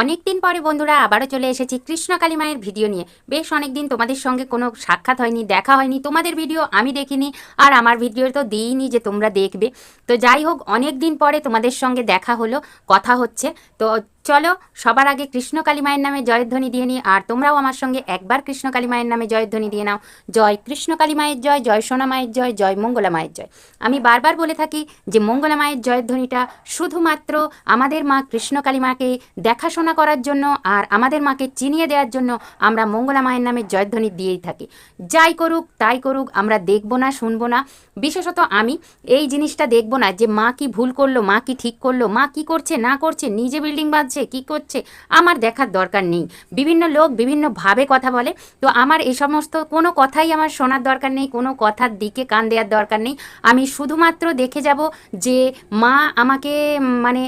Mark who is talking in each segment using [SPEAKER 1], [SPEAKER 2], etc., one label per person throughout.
[SPEAKER 1] অনেক দিন পরে বন্ধুরা আবারও চলে এসেছি কৃষ্ণকালী মায়ের ভিডিও নিয়ে। বেশ অনেক দিন তোমাদের সঙ্গে কোনো সাক্ষাৎ হয়নি, দেখা হয়নি। তোমাদের ভিডিও আমি দেখিনি আর আমার ভিডিও তো দিইনি যে তোমরা দেখবে। তো যাই হোক অনেক দিন পরে তোমাদের সঙ্গে দেখা হলো, কথা হচ্ছে। তো চলো, সবার আগে কৃষ্ণকালী মায়ের নামে জয়ধ্বনি দিয়ে নিই, আর তোমরাও আমার সঙ্গে একবার কৃষ্ণকালী মায়ের নামে জয়ধ্বনি দিয়ে নাও। জয় কৃষ্ণকালী মায়ের জয় জয় সোনা মায়ের জয় জয় মঙ্গলা মায়ের জয়। আমি বারবার বলে থাকি যে মঙ্গলা মায়ের জয়ধ্বনিটা শুধুমাত্র আমাদের মা কৃষ্ণকালী মাকে দেখাশোনা করার জন্য আর আমাদের মাকে চিনিয়ে দেওয়ার জন্য আমরা মঙ্গলা মায়ের নামে জয়ধ্বনি দিয়েই থাকি। যাই করুক, তাই করুক, আমরা দেখব না, শুনব না। বিশেষত আমি এই জিনিসটা দেখব না যে মা কি ভুল করল, মা কি ঠিক করল, মা কি করছে, না করছে, নিজে বিল্ডিং বাঁধছে কি করছে, আমার দেখার দরকার নেই। বিভিন্ন লোক বিভিন্নভাবে কথা বলে, তো আমার এই সমস্ত কোনো কথাই আমার শোনার দরকার নেই, কোনো কথার দিকে কান দেওয়ার দরকার নেই। আমি শুধুমাত্র দেখে যাব যে মা আমাকে মানে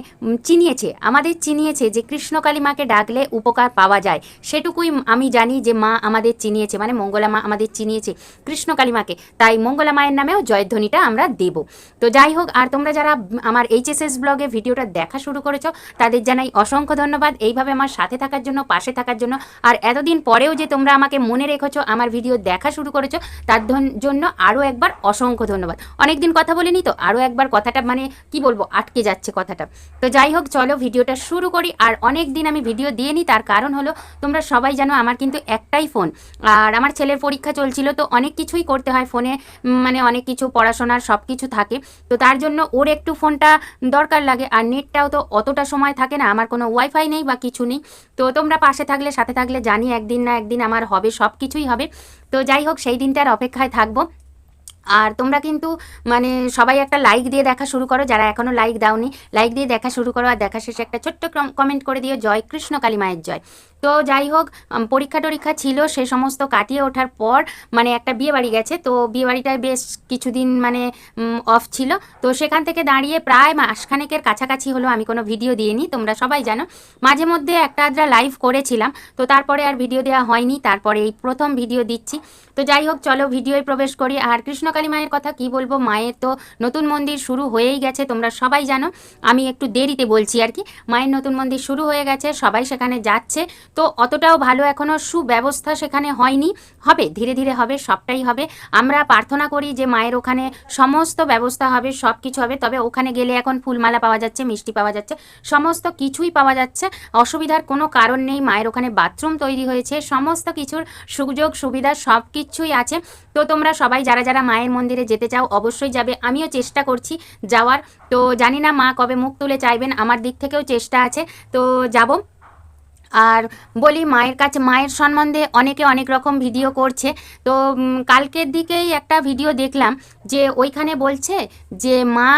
[SPEAKER 1] চিনিয়েছে, আমাদের চিনিয়েছে যে কৃষ্ণকালী মাকে ডাকলে উপকার পাওয়া যায়। সেটুকুই আমি জানি যে মা আমাদের চিনিয়েছে মানে মঙ্গলা মা আমাদের চিনিয়েছে কৃষ্ণকালী মাকে। তাই মঙ্গলা মায়ের নামেও জয়ধ্বনিটা আমরা দেব। তো যাই হোক, আর তোমরা যারা আমার এইচএসএস ব্লগে ভিডিওটা দেখা শুরু করেছ, তাদের জানাই অসংখ্য ধন্যবাদ। এইভাবে আমার সাথে থাকার জন্য, পাশে থাকার জন্য। আর এতদিন পরেও যে তোমরা আমাকে মনে রেখেছো, আমার ভিডিও দেখা শুরু করেছ, তার জন্য আরও একবার অসংখ্য ধন্যবাদ। অনেকদিন কথা বলিনি তো, আরও একবার কথাটা মানে কি বলব, আটকে যাচ্ছে কথাটা। তো যাই হোক, চলো ভিডিওটা শুরু করি। আর অনেক দিন আমি ভিডিও দিয়ে নিই তার কারণ হলো তোমরা সবাই জানো আমার কিন্তু একটাই ফোন। আর আমার ছেলের পরীক্ষা চলছিল, তো অনেক কিছুই করতে হয় ফোনে মানে অনেক কিছু পড়াশোনার সব কিছু থাকে। তো তার জন্য ওর একটু ফোনটা দরকার লাগে, আর নেটটাও তো অতটা সময় থাকে না, আমার কোনো ওয়াইফাই নেই বা কিছু নেই। তো তোমরা পাশে থাকলে, সাথে থাকলে জানি একদিন না একদিন আমার হবে সব কিছুই হবে। তো যাই হোক, সেই দিনটার অপেক্ষায় থাকব। আর তোমরা কিন্তু মানে সবাই একটা লাইক দিয়ে দেখা শুরু করো, যারা এখনও লাইক দাওনি লাইক দিয়ে দেখা শুরু করো আর দেখা শেষে একটা ছোট্ট কমেন্ট করে দিও, জয় কৃষ্ণ, কালী মায়ের জয়। তো যাই হোক পরীক্ষা টরীক্ষা ছিল, সে সমস্ত কাটিয়ে ওঠার পর মানে একটা বিয়ে বাড়ি গেছে, তো বিয়ে বাড়িটায় বেশ কিছুদিন মানে অফ ছিল। তো সেখান থেকে দাঁড়িয়ে প্রায় মাসখানেকের কাছাকাছি হলো, আমি কোনো ভিডিও দিইনি, তোমরা সবাই জানো। মাঝে মধ্যে একটা আদ্রা লাইভ করেছিলাম, তো তারপরে আর ভিডিও দেওয়া হয়নি, তারপরে এই প্রথম ভিডিও দিচ্ছি। তো যাই হোক, চলো ভিডিওয় প্রবেশ করি, আর কৃষ্ণকালী মায়ের কথা কি বলব? মায়ের তো নতুন মন্দির শুরু হয়েই গেছে, তোমরা সবাই জানো। আমি একটু দেরিতে বলছি আর কি। মায়ের নতুন মন্দির শুরু হয়ে গেছে, সবাই সেখানে যাচ্ছে। তো অতটাও ভালো এখনও সুব্যবস্থা সেখানে হয়নি। হবে, ধীরে ধীরে হবে, সবটাই হবে। আমরা প্রার্থনা করি যে মায়ের ওখানে সমস্ত ব্যবস্থা হবে সব কিছু হবে। তবে ওখানে গেলে এখন ফুলমালা পাওয়া যাচ্ছে, মিষ্টি পাওয়া যাচ্ছে, সমস্ত কিছুই পাওয়া যাচ্ছে। অসুবিধার কোনো কারণ নেই, মায়ের ওখানে বাথরুম তৈরি হয়েছে, সমস্ত কিছুর সুযোগ সুবিধা সব কিছুই আছে। তো তোমরা সবাই, যারা যারা মায়ের মন্দিরে যেতে চাও, অবশ্যই যাবে। আমিও চেষ্টা করছি যাওয়ার। তো জানি না মা কবে মুখ তুলে চাইবেন, আমার দিক থেকেও চেষ্টা আছে। তো যাব। আর বলি মায়ের কাছে, মায়ের সম্বন্ধে অনেকে অনেক রকম ভিডিও করছে। তো কালকের দিকেই একটা ভিডিও দেখলাম যে ওইখানে বলছে যে মা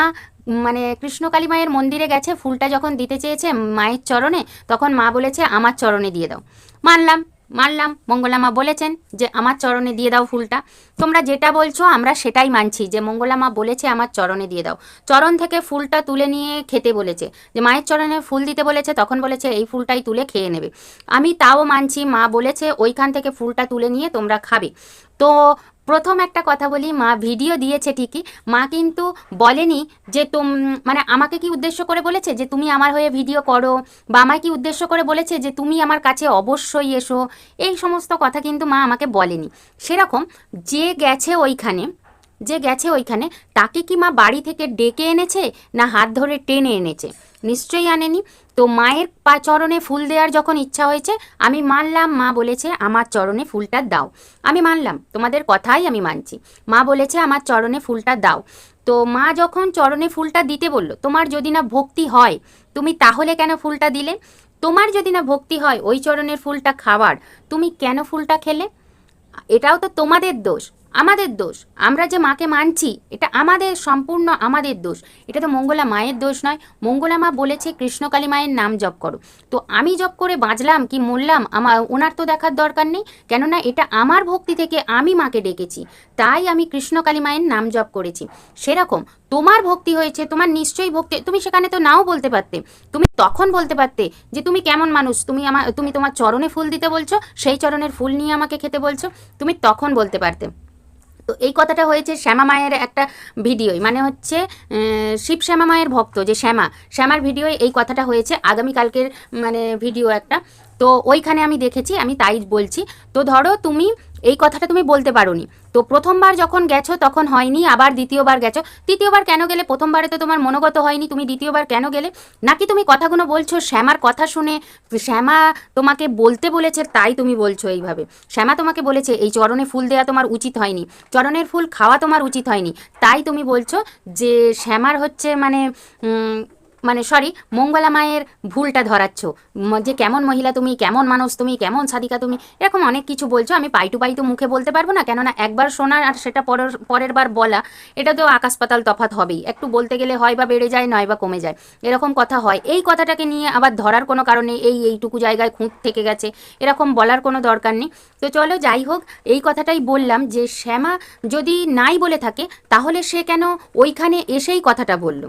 [SPEAKER 1] মানে কৃষ্ণকালী মায়ের মন্দিরে গেছে, ফুলটা যখন দিতে চেয়েছে মায়ের চরণে, তখন মা বলেছে, আমার চরণে দিয়ে দাও। মানলাম মানলাম, মঙ্গলামা বলেছেন যে, আমার চরণে দিয়ে দাও ফুলটা। তোমরা যেটা বলছো, আমরা সেটাই মানছি। যে মঙ্গলামা বলেছে, আমার চরণে দিয়ে দাও। চরণ থেকে ফুলটা তুলে নিয়ে খেতে বলেছে। যে মায়ের চরণে ফুল দিতে বলেছে, তখন বলেছে, এই ফুলটাই তুলে খেয়ে নেবে। আমি তাও মানছি, মা বলেছে, ওইখান থেকে ফুলটা তুলে নিয়ে তোমরা খাবে। তো প্রথম একটা কথা বলি, মা ভিডিও দিয়েছে ঠিকই, মা কিন্তু বলেনি যে তুম মানে আমাকে কি উদ্দেশ্য করে বলেছে যে তুমি আমার হয়ে ভিডিও করো, বা আমায় কি উদ্দেশ্য করে বলেছে যে তুমি আমার কাছে অবশ্যই এসো, এই সমস্ত কথা কিন্তু মা আমাকে বলেনি। সেরকম যে গেছে ওইখানে, যে গেছে ওইখানে, তাকে কি মা বাড়ি থেকে ডেকে এনেছে না হাত ধরে টেনে এনেছে? নিশ্চয়ই আনেনি। তো মায়ের পা চরণে ফুল দেওয়ার যখন ইচ্ছা হয়েছে, আমি মানলাম, মা বলেছে, আমার চরণে ফুলটা দাও। আমি মানলাম, তোমাদের কথাই আমি মানছি। মা বলেছে, আমার চরণে ফুলটা দাও। তো মা যখন চরণে ফুলটা দিতে বলল, তোমার যদি না ভক্তি হয়, তুমি তাহলে কেন ফুলটা দিলে? তোমার যদি না ভক্তি হয়, ওই চরণের ফুলটা খাবার তুমি কেন ফুলটা খেলে? এটাও তো তোমাদের দোষ। আমাদের দোষ। আমরা যে মাকে মানছি, এটা আমাদের সম্পূর্ণ আমাদের দোষ। এটা তো মঙ্গলা মায়ের দোষ নয়। মঙ্গলা মা বলেছে, কৃষ্ণকালী মায়ের নাম জপ করো। তো আমি জপ করে বাঁচলাম কি মরলাম? আমার ওনার তো দেখার দরকার নেই। কেননা এটা আমার ভক্তি থেকে আমি মাকে ডেকেছি। তাই আমি কৃষ্ণকালী মায়ের নাম জপ করেছি। সেরকম তোমার ভক্তি হয়েছে, তোমার নিশ্চয়ই ভক্তি। তুমি সেখানে তো নাও বলতে পারতে। তুমি তখন বলতে পারতে যে তুমি কেমন মানুষ? তুমি আমার তুমি তোমার চরণে ফুল দিতে বলছো, সেই চরণের ফুল নিয়ে আমাকে খেতে বলছো। তুমি তখন বলতে পারতে। তো এই কথাটা হয়েছে শ্যামা মায়ের একটা ভিডিওই। মানে হচ্ছে শিব শ্যামা মায়ের ভক্ত যে শ্যামা, শ্যামার ভিডিওয় এই কথাটা হয়েছে, আগামীকালকের মানে ভিডিও একটা। তো ওইখানে আমি দেখেছি, আমি তাই বলছি। তো ধরো তুমি এই কথাটা তুমি বলতে পারোনি। তো প্রথমবার যখন গেছো, তখন হয়নি, আবার দ্বিতীয়বার গেছো। তৃতীয়বার কেন গেলে? প্রথমবারে তো তোমার মনোগত হয়নি, তুমি দ্বিতীয়বার কেন গেলে? নাকি তুমি কথাগুলো বলছো, শ্যামার কথা শুনে, শ্যামা তোমাকে বলতে বলেছে, তাই তুমি বলছো এইভাবে। শ্যামা তোমাকে বলেছে, এই চরণে ফুল দেওয়া তোমার উচিত হয়নি, চরণের ফুল খাওয়া তোমার উচিত হয়নি। তাই তুমি বলছো যে, শ্যামার হচ্ছে মানে মানে সরি মঙ্গলা মায়ের ভুলটা ধরাচ্ছ। যে কেমন মহিলা তুমি, কেমন মানুষ তুমি, কেমন সাদিকা তুমি, এরকম অনেক কিছু বলছো, আমি পাই টু পাই তো মুখে বলতে পারব না, কেননা একবার শোনা আর সেটা পরের পরের বার বলা, এটা তো আকাশ পাতাল তফাত হবেই। একটু বলতে গেলে হয় বা বেড়ে যায়, নয় বা কমে যায়। এরকম কথা হয়। এই কথাটাকে নিয়ে আবার ধরার কোনো কারণে এই এইটুকু জায়গায় খুঁত থেকে গেছে, এরকম বলার কোনো দরকার নেই। তো চলো, যাই হোক, এই কথাটাই বললাম যে, শ্যামা যদি নাই বলে থাকে, তাহলে সে কেন ওইখানে এসেই কথাটা বলল?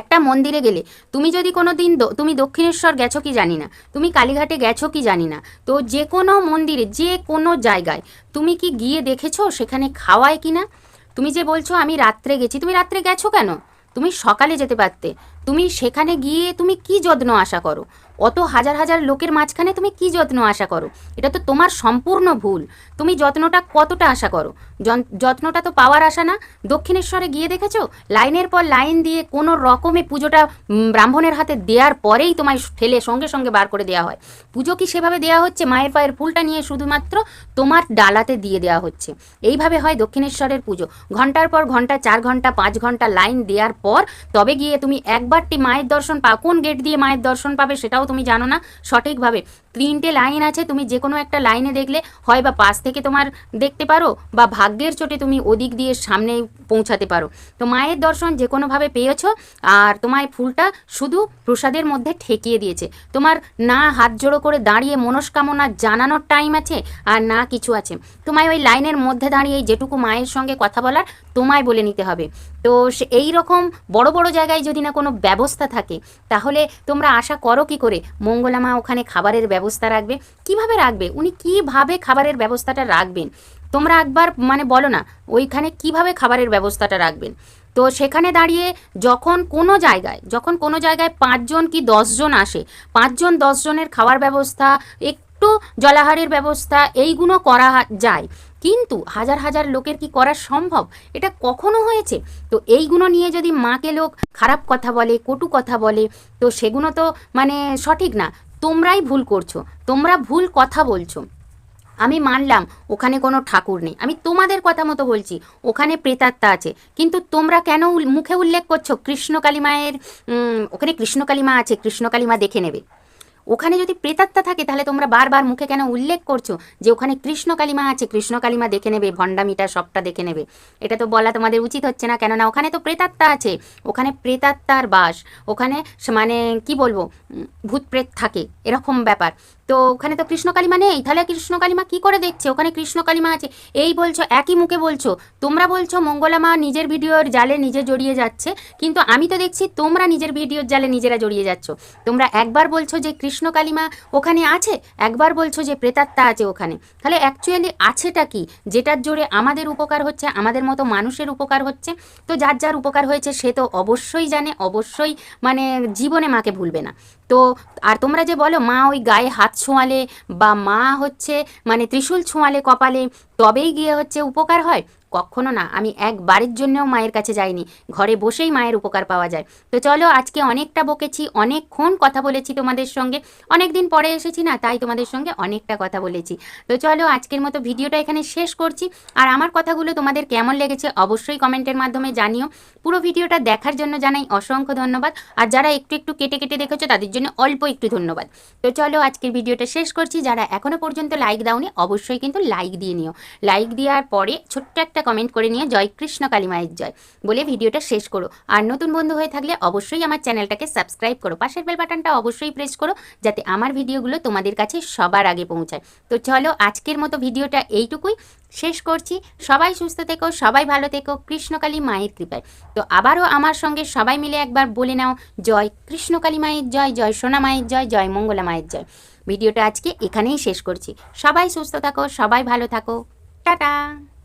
[SPEAKER 1] একটা মন্দিরে গেলে, তুমি যদি কোনো দিন তুমি দক্ষিণেশ্বর গেছো কি জানি না, তুমি কালীঘাটে গেছো কি জানি না, তো যে কোনো মন্দিরে যে কোনো জায়গায়, তুমি কি গিয়ে দেখেছ সেখানে খাওয়ায় কি না তুমি যে বলছো আমি রাত্রে গেছি, তুমি রাত্রে গেছো কেন? তুমি সকালে যেতে পারতে। তুমি সেখানে গিয়ে তুমি কি যত্ন আশা করো? অত হাজার হাজার লোকের মাঝখানে তুমি কি যত্ন আশা করো? এটা তো তোমার সম্পূর্ণ ভুল। তুমি যত্নটা কতটা আশা করো? যত্নটা তো পাওয়ার আশা না? দক্ষিণেশ্বরে গিয়ে দেখেছ? লাইনের পর লাইন দিয়ে কোনো রকমে পুজোটা ব্রাহ্মণের হাতে দেওয়ার পরেই তোমায় ঠেলে সঙ্গে সঙ্গে বার করে দেওয়া হয়। পুজো কি সেভাবে দেওয়া হচ্ছে? মায়ের পায়ের ফুলটা নিয়ে শুধুমাত্র তোমার ডালাতে দিয়ে দেওয়া হচ্ছে। এইভাবে হয় দক্ষিণেশ্বরের পুজো। ঘণ্টার পর ঘণ্টা, চার ঘণ্টা, পাঁচ ঘণ্টা লাইন দেওয়ার পর তবে গিয়ে তুমি একবারটি মায়ের দর্শন পা, কোন গেট দিয়ে মায়ের দর্শন পাবে সেটাও তুমি জানো না। সঠিকভাবে তিনটে লাইন আছে, তুমি যে কোনো একটা লাইনে দেখলে হয় বা পাশ থেকে তোমার দেখতে পারো বা ভাগ্যের চোটে তুমি ওদিক দিয়ে সামনে পৌঁছাতে পারো। তো মায়ের দর্শন যে কোনোভাবে পেয়েছ, আর তোমায় ফুলটা শুধু প্রসাদের মধ্যে ঠেকিয়ে দিয়েছে। তোমার না হাত জোড়ো করে দাঁড়িয়ে মনস্কামনা জানানোর টাইম আছে, আর না কিছু আছে। তোমায় ওই লাইনের মধ্যে দাঁড়িয়ে যেটুকু মায়ের সঙ্গে কথা বলার তোমায় বলে নিতে হবে। তো এই রকম বড় বড় জায়গায় যদি না কোনো ব্যবস্থা থাকে, তাহলে তোমরা আশা করো কি করে? মঙ্গলা মা ওখানে খাবারের ব্যবস্থা রাখবে? কীভাবে রাখবে? উনি কীভাবে খাবারের ব্যবস্থাটা রাখবেন? তোমরা একবার মানে বলো না, ওইখানে কীভাবে খাবারের ব্যবস্থাটা রাখবেন? তো সেখানে দাঁড়িয়ে যখন কোনো জায়গায়, যখন কোনো জায়গায় পাঁচজন কি দশজন আসে, পাঁচজন দশজনের খাওয়ার ব্যবস্থা, একটু জলাহারের ব্যবস্থা, এইগুলো করা যায়। কিন্তু হাজার হাজার লোকের কি করা সম্ভব? এটা কখনো হয়েছে? তো এইগুলো নিয়ে যদি মাকে লোক খারাপ কথা বলে, কটু কথা বলে, তো সেগুলো তো মানে সঠিক না। তোমরাই ভুল করছ, তোমরা ভুল কথা বলছো। আমি মানলাম, ওখানে কোনো ঠাকুর নেই। আমি তোমাদের কথা মতো বলছি, ওখানে প্রেতাত্মা আছে। কিন্তু তোমরা কেন মুখে উল্লেখ করছ? কৃষ্ণকালী মায়ের ওখানে ওখানে কৃষ্ণকালী মা আছে, কৃষ্ণকালী মা দেখে নেবে। ওখানে যদি প্রেতাত্মা থাকে, তাহলে তোমরা বারবার মুখে কেন উল্লেখ করছ যে ওখানে কৃষ্ণ কালিমা আছে? কৃষ্ণ কালিমা দেখে নেবে, ভণ্ডামিটা সবটা দেখে নেবে। এটা তো বলা তোমাদের উচিত হচ্ছে না, কেননা ওখানে তো প্রেতাত্মা আছে। ওখানে প্রেতাত্মার বাস, ওখানে মানে কি বলব ভূত প্রেত থাকে, এরকম ব্যাপার। তো ওখানে তো কৃষ্ণ কালিমা নেই, তাহলে কৃষ্ণ কালিমা কি করে দেখছে? ওখানে কৃষ্ণ কালিমা আছে। এই বলছো, একই মুখে বলছো। তোমরা বলছো মঙ্গলা মা নিজের ভিডিওর জালে নিজে জড়িয়ে যাচ্ছে, কিন্তু আমি তো দেখছি তোমরা নিজের ভিডিওর জালে নিজেরা জড়িয়ে যাচ্ছ। তোমরা একবার বলছো যে কৃষ্ণ কালিমা ওখানে আছে, একবার বলছো যে প্রেতাত্মা আছে ওখানে। তাহলে অ্যাকচুয়ালি আছেটা কি? যেটার জোরে আমাদের উপকার হচ্ছে, আমাদের মতো মানুষের উপকার হচ্ছে, তো যার যার উপকার হয়েছে সে তো অবশ্যই জানে, অবশ্যই মানে জীবনে মাকে ভুলবে না। তো আর তোমরা যে বলো, মা ওই গায়ে হাত ছোঁয়ালে বা মা হচ্ছে মানে ত্রিশূল ছোঁয়ালে কপালে তবেই গিয়ে হচ্ছে উপকার হয়। কখনো না, আমি একবারের জন্যও মায়ের কাছে যাইনি। ঘরে বসেই মায়ের উপকার পাওয়া যায়। তো চলো, আজকে অনেকটা বকেছি, অনেকক্ষণ কথা বলেছি তোমাদের সঙ্গে। অনেক দিন পরে এসেছি না, তাই তোমাদের সঙ্গে অনেকটা কথা বলেছি। তো চলো, আজকের মতো ভিডিওটা এখানে শেষ করছি। আর আমার কথাগুলো তোমাদের কেমন লেগেছে অবশ্যই কমেন্টের মাধ্যমে জানিও। পুরো ভিডিওটা দেখার জন্য জানাই অসংখ্য ধন্যবাদ। আর যারা একটু একটু কেটে কেটে দেখেছ, তাদের জন্য অল্প একটু ধন্যবাদ। তো চলো, আজকের ভিডিওটা শেষ করছি। যারা এখনও পর্যন্ত লাইক দাওনি, অবশ্যই কিন্তু লাইক দিয়ে নিও। লাইক দেওয়ার পরে ছোট্ট একটা কমেন্ট করে নিয়ে জয় কৃষ্ণ কালী মায়ের জয় বলে ভিডিওটা শেষ করো। আর নতুন বন্ধু হয়ে থাকলে অবশ্যই আমার চ্যানেলটাকে সাবস্ক্রাইব করো। পাশের বেল বাটনটা অবশ্যই প্রেস করো যাতে আমার ভিডিওগুলো তোমাদের কাছে সবার আগে পৌঁছায়। তো চলো আজকের মতো ভিডিওটা এইটুকুই। শেষ করছি। সবাই সুস্থ থেকো, সবাই ভালো থেকো। কৃষ্ণকালী মায়ের কৃপায়। তো আবারও আমার সঙ্গে সবাই মিলে একবার বলে নাও, জয় কৃষ্ণকালী মায়ের জয় জয় সোনা মায়ের জয় জয় মঙ্গলা মায়ের জয়। ভিডিওটা আজকে এখানেই শেষ করছি। সবাই সুস্থ থাকো, সবাই ভালো থাকো। টাটা!